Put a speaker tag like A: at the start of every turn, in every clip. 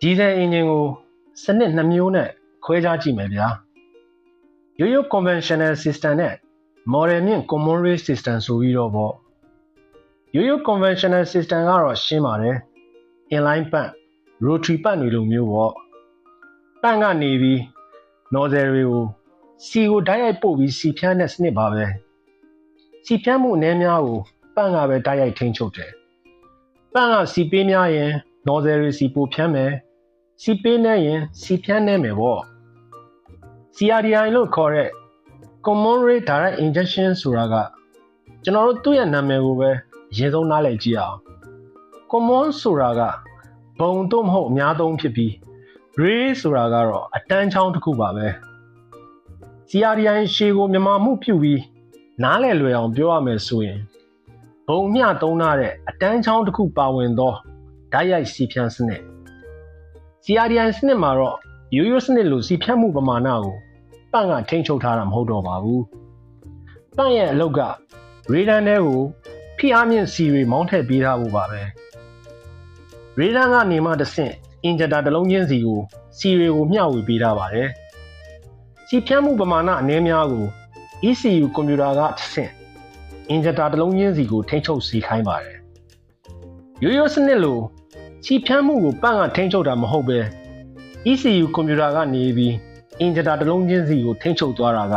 A: ဒီဇယ်အင်ဂျင်ကိုစနစ်နှစ်မျိုးနဲ့ခွဲခြားကြည့်မယ်ဗျာရိုးရိုး conventional system နဲ့ model မြင့် common rail system ဆိုပြီးတော့ပေါ့ရိုးရိုး conventional system ကတော့ရှင်းပါတယ် inline ပတ် rotary ပတ်တွေလိုမျိုးပေါ့ပတ်ကနေပြီး nozzle တွေကိုစီကိုဓာတ်ရိုက်ပို့ပြီးစီဖြန်းတဲ့စနစ်ပါပဲစီဖြန်းမှုအနည်းများကိုပတ်ကပဲဓာတ်ရိုက်ထိန်းချုပ်တယ်ပတ်ကစီပေးများရင် nozzle တွေစီပိုဖြန်းမယ် စီပေးနေရင်စီဖြန်းနေမယ်ပေါ့ CRDI လို့ခေါ်တဲ့ Common Rate Direct Injection ဆိုတာကကျွန်တော်တို့သူ့ရဲ့နာမည်ကိုပဲအရင်ဆုံးနားလည်ကြည့်အောင် Common ဆိုတာကဘုံတော့မဟုတ်အများသုံးဖြစ်ပြီး Ray ဆိုတာကတော့အတန်းချောင်းတစ်ခုပါပဲ CRDI ရှေကိုမြန်မာမှုပြုပြီးနားလည်လွယ်အောင်ပြောရမယ်ဆိုရင်ဘုံမျှသုံးထားတဲ့အတန်းချောင်းတစ်ခုပါဝင်သောဓာတ်ရိုက်စီဖြန်းစနစ် CRDI စနစ်မှာတော့ရိုးရိုးစနစ်လိုစီဖြတ်မှုပမာဏကိုပန့်ကထိန်းချုပ်ထားတာမဟုတ်တော့ပါဘူး။ပန့်ရဲ့အလုပ်ကရေဒန်ထဲကိုဖိအားမြင့်စီတွေမောင်းထည့်ပေးထားဖို့ပါပဲ။ရေဒန်ကနေမှတစ်ဆင့်အင်ဂျက်တာတစ်လုံးချင်းစီကိုစီတွေကိုမျှဝေပေးထားပါတယ်။စီဖြတ်မှုပမာဏအနည်းများကို ECU ကွန်ပျူတာကတစ်ဆင့်အင်ဂျက်တာတစ်လုံးချင်းစီကိုထိန်းချုပ်စေခိုင်းပါတယ်။ရိုးရိုးစနစ်လို စီဖြတ်မှုကိုပန့်ကထိန်းချုပ်တာမဟုတ်ပဲ ECU ကွန်ပျူတာကနေပြီးအင်ဂျက်တာတစ်လုံးချင်းစီကိုထိန်းချုပ်သွားတာက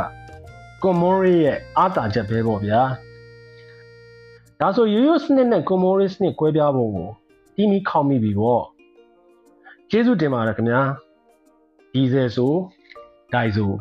A: Common Ray ရဲ့အားသာချက်ပဲပေါ့ဗျာဒါဆိုရိုးရိုးစနစ်နဲ့ Common Ray စနစ်ကွဲပြားပုံကိုတီးမီခေါက်မိပြီပေါ့ကျေးဇူးတင်ပါတယ်ခင်ဗျာဒီဇယ်ဆိုဒိုင်ဆို